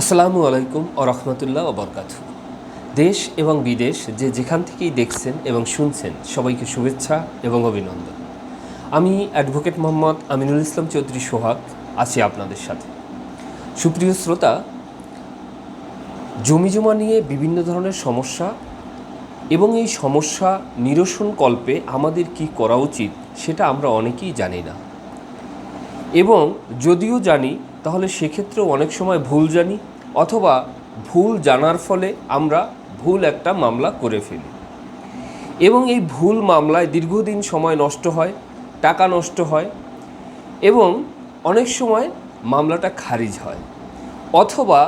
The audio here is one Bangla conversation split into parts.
আসসালামু আলাইকুম ও রহমতুল্লাহ ওবরকাত দেশ এবং বিদেশ যে যেখান থেকেই দেখছেন এবং শুনছেন, সবাইকে শুভেচ্ছা এবং অভিনন্দন। আমি অ্যাডভোকেট মোহাম্মদ আমিনুল ইসলাম চৌধুরী সোহাগ, আছি আপনাদের সাথে। সুপ্রিয় শ্রোতা, জমি জমা নিয়ে বিভিন্ন ধরনের সমস্যা এবং এই সমস্যা নিরসন কল্পে আমাদের কি করা উচিত সেটা আমরা অনেকেই জানি না। এবং যদিও জানি, তাহলে সেক্ষেত্রেও অনেক সময় ভুল জানি, অথবা ভুল জানার ফলে আমরা ভুল একটা মামলা করে ফেলি। এবং এই ভুল মামলায় দীর্ঘদিন সময় নষ্ট হয়, টাকা নষ্ট হয়, এবং অনেক সময় মামলাটা খারিজ হয়। অথবা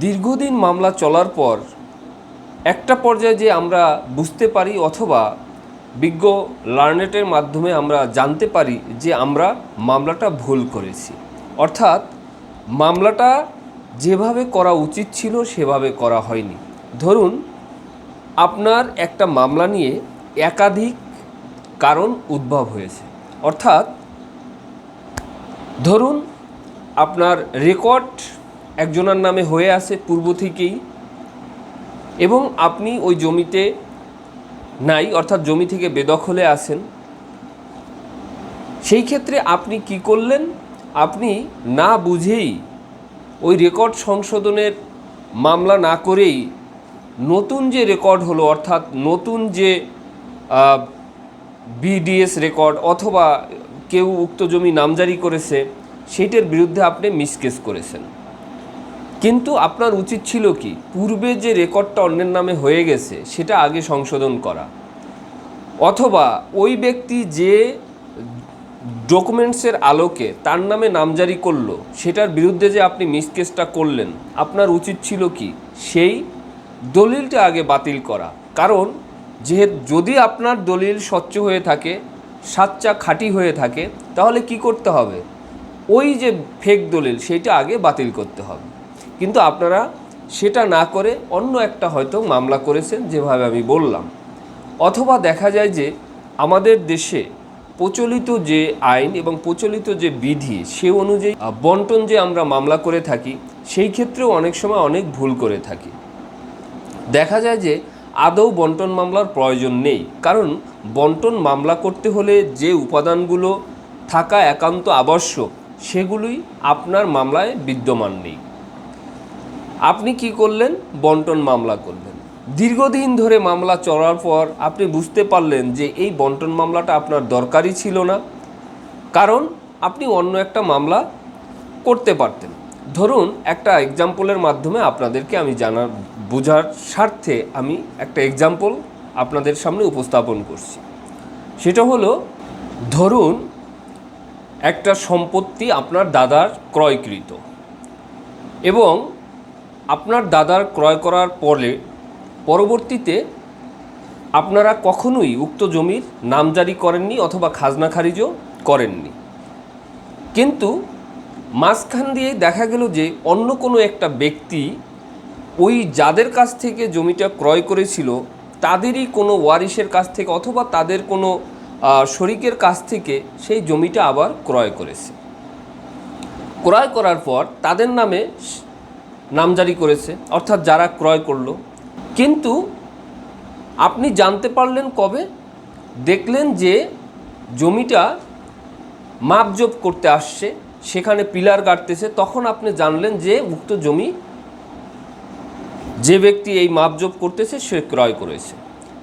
দীর্ঘদিন মামলা চলার পর একটা পর্যায়ে যে আমরা বুঝতে পারি, অথবা বিজ্ঞ লার্নেটের মাধ্যমে আমরা জানতে পারি যে আমরা মামলাটা ভুল করেছি। অর্থাৎ মামলাটা যেভাবে করা উচিত ছিল সেভাবে করা হয়নি। ধরুন, আপনার একটা মামলা নিয়ে একাধিক কারণ উদ্ভব হয়েছে। অর্থাৎ ধরুন, আপনার রেকর্ড একজনের নামে হয়ে আছে পূর্ব থেকেই এবং আপনি ওই জমিতে নাই, অর্থাৎ জমি থেকে বেদখলে আসেন সেই ক্ষেত্রে আপনি কি করলেন? আপনি না বুঝেই ওই রেকর্ড সংশোধনের মামলা না করেই নতুন যে রেকর্ড হলো, অর্থাৎ নতুন যে বিডিএস রেকর্ড অথবা কেউ উক্ত জমি নামজারি করেছে, সেইটার বিরুদ্ধে আপনি মিসকেস করেছেন। কিন্তু আপনার উচিত ছিল কি? পূর্বে যে রেকর্ডটা অন্যের নামে হয়ে গেছে, সেটা আগে সংশোধন করা। অথবা ওই ব্যক্তি যে ডকুমেন্টসের আলোকে তার নামে নামজারি করল, সেটার বিরুদ্ধে যে আপনি মিসকেসটা করলেন, আপনার উচিত ছিল কি? সেই দলিলটা আগে বাতিল করা। কারণ যেহেতু যদি আপনার দলিল স্বচ্ছ হয়ে থাকে, সাচ্চা খাঁটি হয়ে থাকে, তাহলে কি করতে হবে? ওই যে ফেক দলিল সেইটা আগে বাতিল করতে হবে। কিন্তু আপনারা সেটা না করে অন্য একটা হয়তো মামলা করেছেন যেভাবে আমি বললাম। অথবা দেখা যায় যে আমাদের দেশে প্রচলিত যে আইন এবং প্রচলিত যে বিধি সে অনুযায়ী বন্টন যে আমরা মামলা করে থাকি, সেই ক্ষেত্রেও অনেক সময় অনেক ভুল করে থাকি। দেখা যায় যে আদৌ বন্টন মামলার প্রয়োজন নেই। কারণ বন্টন মামলা করতে হলে যে উপাদানগুলো থাকা একান্ত আবশ্যক, সেগুলোই আপনার মামলায় বিদ্যমান নেই। আপনি কি করলেন? বন্টন মামলা করলেন। দীর্ঘদিন ধরে মামলা চলার পর আপনি বুঝতে পারলেন যে এই বন্টন মামলাটা আপনার দরকারই ছিল না। কারণ আপনি অন্য একটা মামলা করতে পারতেন। ধরুন, একটা এক্সাম্পলের মাধ্যমে আপনাদেরকে আমি জানার, বোঝার স্বার্থে আমি একটা এক্সাম্পল আপনাদের সামনে উপস্থাপন করছি। সেটা হলো, ধরুন, একটা সম্পত্তি আপনার দাদার ক্রয়কৃত এবং আপনার দাদার ক্রয় করার পরে পরবর্তীতে আপনারা কখনোই উক্ত জমির নামজারি করেননি অথবা খাজনা খারিজও করেননি। কিন্তু মাঝখান দিয়ে দেখা গেল যে অন্য কোনো একটা ব্যক্তি ওই যাদের কাছ থেকে জমিটা ক্রয় করেছিল, তাদেরই কোনো ওয়ারিশের কাছ থেকে অথবা তাদের কোনো শরিকের কাছ থেকে সেই জমিটা আবার ক্রয় করেছে। ক্রয় করার পর তাদের নামে নামজারি করেছে, অর্থাৎ যারা ক্রয় করল। কিন্তু আপনি জানতে পারলেন কবে? দেখলেন যে জমিটা মাপজোপ করতে আসছে, সেখানে পিলার গাড়তেছে তখন আপনি জানলেন যে উক্ত জমি যে ব্যক্তি এই মাপজোপ করতেছে, সে ক্রয় করেছে।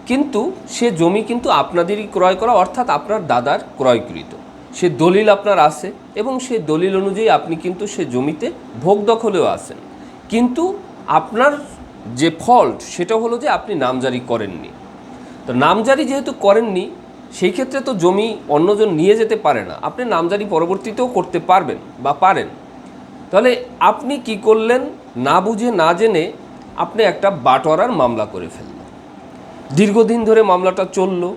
কিন্তু সে জমি কিন্তু আপনাদেরই ক্রয় করা, অর্থাৎ আপনার দাদার ক্রয়কৃত। সে দলিল আপনার আছে এবং সে দলিল অনুযায়ী আপনি কিন্তু সে জমিতে ভোগ দখলেও আছেন। আপনার যে ফল্ট সেটা হলো যে আপনি নামজারি করেননি। তো নামজারি যেহেতু করেননি, সেই ক্ষেত্রে তো জমি অন্যজন নিয়ে যেতে পারে না। আপনি নামজারি পরবর্তীতেও করতে পারবেন বা পারেন। তাহলে আপনি কি করলেন? না বুঝে, না জেনে আপনি একটা বাটোয়ারার মামলা করে ফেললেন। দীর্ঘদিন ধরে মামলাটা চলল।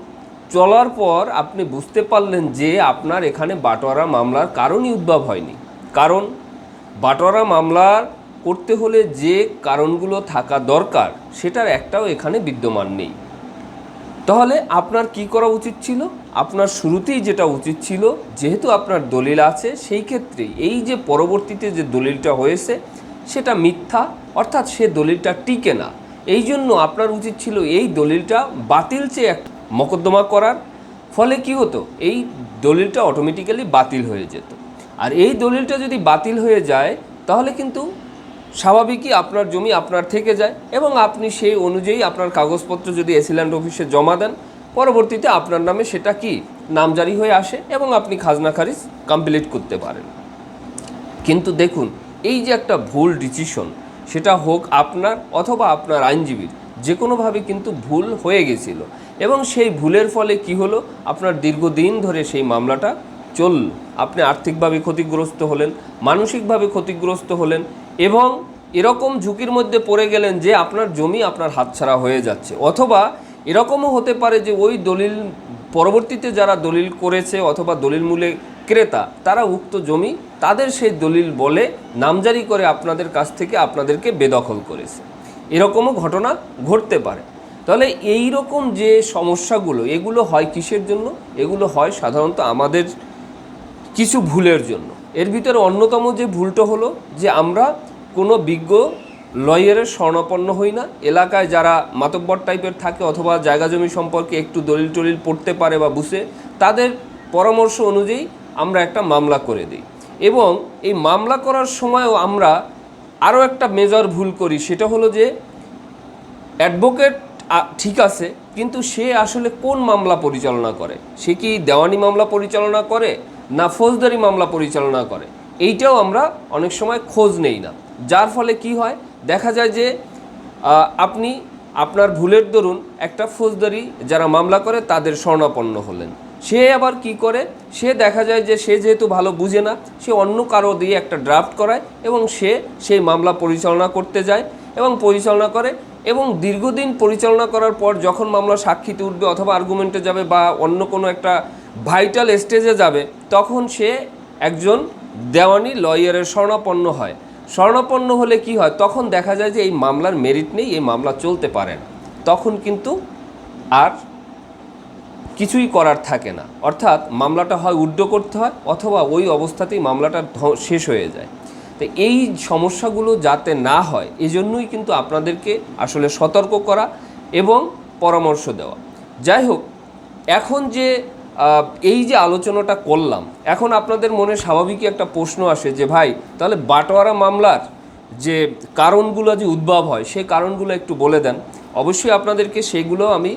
চলার পর আপনি বুঝতে পারলেন যে আপনার এখানে বাটোয়ারা মামলার কারণই উদ্ভব হয়নি। কারণ বাটোয়ারা মামলার করতে হলে যে কারণগুলো থাকা দরকার, সেটার একটাও এখানে বিদ্যমান নেই। তাহলে আপনার কি করা উচিত ছিল? আপনার শুরুতেই যেটা উচিত ছিল, যেহেতু আপনার দলিল আছে, সেই ক্ষেত্রে এই যে পরবর্তীতে যে দলিলটা হয়েছে, সেটা মিথ্যা, অর্থাৎ সে দলিলটা টিকে না। এই জন্য আপনার উচিত ছিল এই দলিলটা বাতিল চেয়ে এক মকদ্দমা করার, ফলে কি হতো? এই দলিলটা অটোমেটিক্যালি বাতিল হয়ে যেত। আর এই দলিলটা যদি বাতিল হয়ে যায়, তাহলে কিন্তু স্বাভাবিকই আপনার জমি আপনার থেকে যায় এবং আপনি সেই অনুযায়ী আপনার কাগজপত্র যদি এসিল্যান্ড অফিসে জমা দেন, পরবর্তীতে আপনার নামে সেটা কি নামজারি হয়ে আসে এবং আপনি খাজনা খারিজ কমপ্লিট করতে পারেন। কিন্তু দেখুন, এই যে একটা ভুল ডিসিশন সেটা হোক আপনার অথবা আপনার আইনজীবীর, যে কোনোভাবে কিন্তু ভুল হয়ে গেছিল এবং সেই ভুলের ফলে কি হলো? আপনার দীর্ঘদিন ধরে সেই মামলাটা চলল। আপনি আর্থিকভাবে ক্ষতিগ্রস্ত হলেন, মানসিকভাবে ক্ষতিগ্রস্ত হলেন এবং এরকম ঝুঁকির মধ্যে পড়ে গেলেন যে আপনার জমি আপনার হাতছাড়া হয়ে যাচ্ছে। অথবা এরকমও হতে পারে যে ওই দলিল, পরবর্তীতে যারা দলিল করেছে অথবা দলিল মূলে ক্রেতা, তারা উক্ত জমি তাদের সেই দলিল বলে নামজারি করে আপনাদের কাছ থেকে আপনাদেরকে বেদখল করেছে। এরকমও ঘটনা ঘটতে পারে। তাহলে এই রকম যে সমস্যাগুলো, এগুলো হয় কিসের জন্য? এগুলো হয় সাধারণত আমাদের কিছু ভুলের জন্য। এর ভিতরে অন্যতম যে ভুলটা হলো যে আমরা কোনো বিজ্ঞ লয়ারের স্বর্ণাপন্ন হই না। এলাকায় যারা মাতব্বর টাইপের থাকে অথবা জায়গা জমি সম্পর্কে একটু দলিল টলিল পড়তে পারে বা বুঝে, তাদের পরামর্শ অনুযায়ী আমরা একটা মামলা করে দিই। এবং এই মামলা করার সময়ও আমরা আরও একটা মেজর ভুল করি, সেটা হলো যে অ্যাডভোকেট ঠিক আছে, কিন্তু সে আসলে কোন মামলা পরিচালনা করে? সে কি দেওয়ানি মামলা পরিচালনা করে? না ফৌজদারি মামলা পরিচালনা করে। এইটাও আমরা অনেক সময় খোঁজ নেই না। যার ফলে কি হয়, দেখা যায় যে আপনি আপনার ভুলের দরুন একটা ফৌজদারি যারা মামলা করে তাদের স্বর্ণাপন্ন হলেন। সে আবার কি করে, সে দেখা যায় যে, সে যেহেতু ভালো বুঝে না, সে অন্য কারও দিয়ে একটা ড্রাফট করায় এবং সে সেই মামলা পরিচালনা করতে যায় এবং পরিচালনা করে এবং দীর্ঘদিন পরিচালনা করার পর যখন মামলা সাক্ষীতে উঠবে অথবা আর্গুমেন্টে যাবে বা অন্য কোনো একটা ভাইটাল স্টেজে যাবে, তখন সে একজন দেওয়ানি লয়ারের স্বর্ণাপন্ন হয়। স্বর্ণাপন্ন হলে কি হয়? তখন দেখা যায় যে এই মামলার মেরিট নেই, এই মামলা চলতে পারে না। তখন কিন্তু আর কিছুই করার থাকে না। অর্থাৎ মামলাটা হয় উড্ড করতে হয়, অথবা ওই অবস্থাতেই মামলাটা শেষ হয়ে যায়। তো এই সমস্যাগুলো যাতে না হয়, এজন্যই কিন্তু আপনাদেরকে আসলে সতর্ক করা এবং পরামর্শ দেওয়া। যাই হোক, এখন যে এই যে আলোচনাটা করলাম, এখন আপনাদের মনে স্বাভাবিকই একটা প্রশ্ন আসে যে, ভাই, তাহলে বাটোয়ারা মামলার যে কারণগুলো যে উদ্ভব হয়, সেই কারণগুলো একটু বলে দেন। অবশ্যই আপনাদেরকে সেগুলো আমি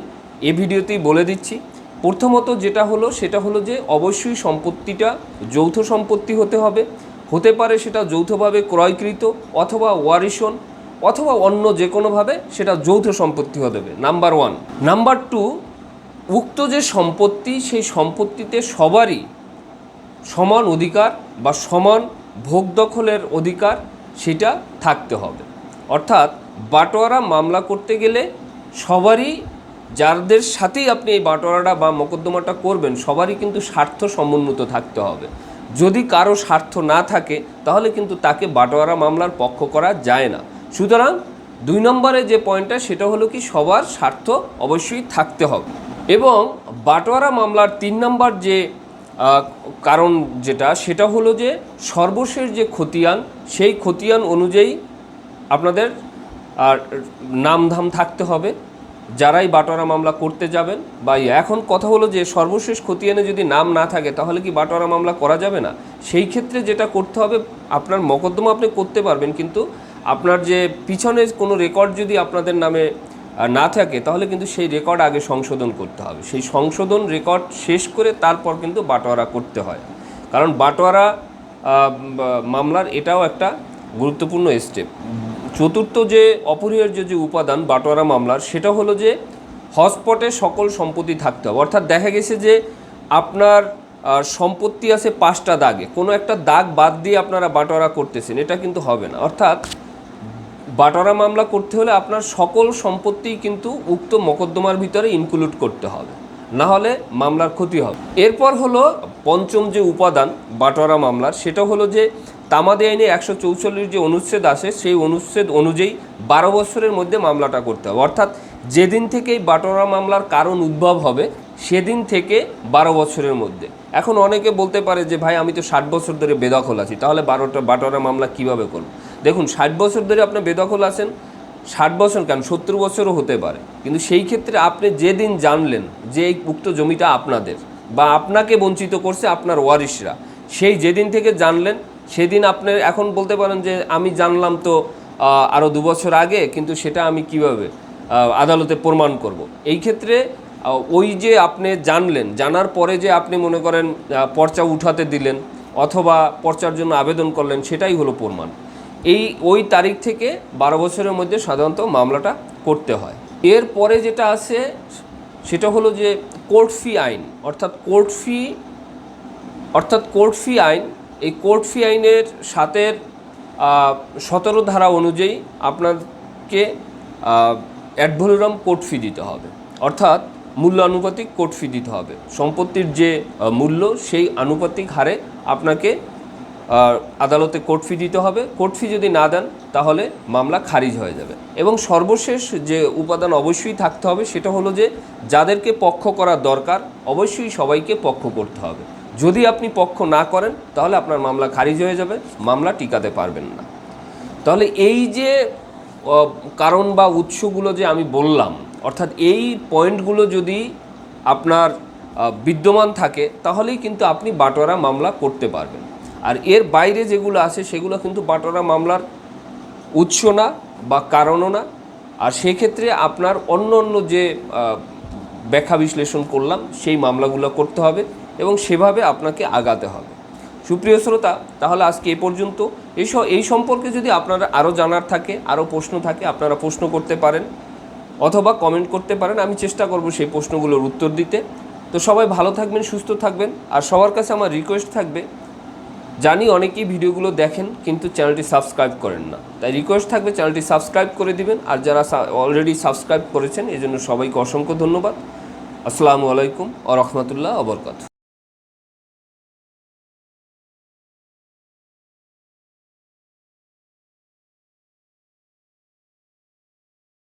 এ ভিডিওতেই বলে দিচ্ছি। প্রথমত যেটা হলো, সেটা হলো যে, অবশ্যই সম্পত্তিটা যৌথ সম্পত্তি হতে হবে। হতে পারে সেটা যৌথভাবে ক্রয়কৃত অথবা ওয়ারিশন, অথবা অন্য যে কোনোভাবে সেটা যৌথ সম্পত্তি হতে হবে, নাম্বার ওয়ান। নাম্বার টু উক্ত যে সম্পত্তি, সেই সম্পত্তিতে সবারই সমান অধিকার বা সমান ভোগ দখলের অধিকার সেটা থাকতে হবে। অর্থাৎ বাটোয়ারা মামলা করতে গেলে সবারই যাদের সাথেই আপনি এই বাটোয়ারাটা বা মোকদ্দমাটা করবেন, সবারই কিন্তু স্বার্থ সমুন্নত থাকতে হবে। যদি কারও স্বার্থ না থাকে, তাহলে কিন্তু তাকে বাটোয়ারা মামলার পক্ষ করা যায় না। সুতরাং দুই নম্বরে যে পয়েন্টটা, সেটা হলো কি সবার স্বার্থ অবশ্যই থাকতে হবে। এবং বাটোয়ারা মামলার তিন নম্বর যে কারণ যেটা, সেটা হলো যে সর্বশেষ যে খতিয়ান, সেই খতিয়ান অনুযায়ী আপনাদের আর নামধাম থাকতে হবে যারাই বাটোয়ারা মামলা করতে যাবেন বা ইয়ে। এখন কথা হলো যে সর্বশেষ খতিয়ানে যদি নাম না থাকে, তাহলে কি বাটোয়ারা মামলা করা যাবে না সেই ক্ষেত্রে যেটা করতে হবে, আপনার মকদ্দমা আপনি করতে পারবেন, কিন্তু আপনার যে পিছনে কোনো রেকর্ড যদি আপনাদের নামে না থাকে, তাহলে কিন্তু সেই রেকর্ড আগে সংশোধন করতে হবে। সেই সংশোধন রেকর্ড শেষ করে তারপর কিন্তু বাটোয়ারা করতে হয়। কারণ বাটোয়ারা মামলার এটাও একটা গুরুত্বপূর্ণ স্টেপ চতুর্থ যে অপরিহার্য যে উপাদান বাটোয়ারা মামলার, সেটা হলো যে হটস্পটে সকল সম্পত্তি থাকতে হবে। অর্থাৎ দেখা গেছে যে আপনার সম্পত্তি আছে পাঁচটা দাগে। কোনো একটা দাগ বাদ দিয়ে আপনারা বাটোয়ারা করতেছেন, এটা কিন্তু হবে না। অর্থাৎ বাটোয়ারা মামলা করতে হলে আপনার সকল সম্পত্তি কিন্তু উক্ত মকদ্দমার ভিতরে ইনক্লুড করতে হবে। না হলে মামলার ক্ষতি হবে। এরপর হলো পঞ্চম যে উপাদান বাটোয়ারা মামলার, সেটা হলো যে তামাদি আইনে একশো চৌচল্লিশ যে অনুচ্ছেদ আছে, সেই অনুচ্ছেদ অনুযায়ী বারো বছরের মধ্যে মামলাটা করতে হবে। অর্থাৎ যেদিন থেকে এই বাটোয়ারা মামলার কারণ উদ্ভব হবে, সেদিন থেকে বারো বছরের মধ্যে। এখন অনেকে বলতে পারে যে, ভাই, আমি তো ষাট বছর ধরে বেদখল আছি, তাহলে বারোটা বাটোয়ারা মামলা কীভাবে করব? দেখুন, ষাট বছর ধরে আপনার বেদখল আছেন, ষাট বছর কেন? সত্তর বছরও হতে পারে। কিন্তু সেই ক্ষেত্রে আপনি যেদিন জানলেন যে এই উক্ত জমিটা আপনাদের বা আপনাকে বঞ্চিত করছে আপনার ওয়ারিশরা, সেই যেদিন থেকে জানলেন, সেদিন আপনি এখন বলতে পারেন যে আমি জানলাম তো আরও আরও দু বছর আগে, কিন্তু সেটা আমি কীভাবে আদালতে প্রমাণ করব? এই ক্ষেত্রে ওই যে আপনি জানলেন, জানার পরে যে আপনি মনে করেন পর্চা উঠাতে দিলেন, অথবা পর্চার জন্য আবেদন করলেন, সেটাই হলো প্রমাণ। এই ওই তারিখ থেকে বারো বছরের মধ্যে সাধারণত মামলাটা করতে হয়। এরপরে যেটা আছে, সেটা হলো যে কোর্ট ফি আইন, অর্থাৎ কোর্ট ফি, অর্থাৎ কোর্ট ফি আইন, এই কোর্ট ফি আইনের সাতের সতেরো ধারা অনুযায়ী আপনাকে অ্যাডভোলোরাম কোর্ট ফি দিতে হবে। অর্থাৎ মূল্য আনুপাতিক কোর্ট ফি দিতে হবে। সম্পত্তির যে মূল্য, সেই আনুপাতিক হারে আপনাকে আদালতে কোর্ট ফি দিতে হবে। কোর্ট ফি যদি না দেন, তাহলে মামলা খারিজ হয়ে যাবে। এবং সর্বশেষ যে উপাদান অবশ্যই থাকতে হবে, সেটা হলো যে যাদেরকে পক্ষ করা দরকার, অবশ্যই সবাইকে পক্ষ করতে হবে। যদি আপনি পক্ষ না করেন, তাহলে আপনার মামলা খারিজ হয়ে যাবে, মামলা টিকাতে পারবেন না। তাহলে এই যে কারণ বা উৎসগুলো যে আমি বললাম, অর্থাৎ এই পয়েন্টগুলো যদি আপনার বিদ্যমান থাকে, তাহলেই কিন্তু আপনি বাটোয়ারা মামলা করতে পারবেন। আর এর বাইরে যেগুলো আছে, সেগুলো কিন্তু বাটোয়ারা মামলার উৎস না বা কারণও না। আর সেক্ষেত্রে আপনার অন্য অন্য যে ব্যাখ্যা বিশ্লেষণ করলাম, সেই মামলাগুলো করতে হবে এবং সেভাবে আপনাকে আগাতে হবে। সুপ্রিয় শ্রোতা, তাহলে আজকে এ পর্যন্ত। এই এই সম্পর্কে যদি আপনারা আরও জানার থাকে, আরও প্রশ্ন থাকে, আপনারা প্রশ্ন করতে পারেন অথবা কমেন্ট করতে পারেন, আমি চেষ্টা করব সেই প্রশ্নগুলোর উত্তর দিতে। তো সবাই ভালো থাকবেন, সুস্থ থাকবেন। আর সবার কাছে আমার রিকোয়েস্ট থাকবে জানি অনেকেই ভিডিওগুলো দেখেন, কিন্তু চ্যানেলটি সাবস্ক্রাইব করেন না। তাই রিকোয়েস্ট থাকবে চ্যানেলটি সাবস্ক্রাইব করে দিবেন, আর যারা অলরেডি সাবস্ক্রাইব করেছেন, এজন্য জন্য সবাইকে অসংখ্য ধন্যবাদ। আসসালামু আলাইকুম ও রহমতুল্লাহ অবরকাত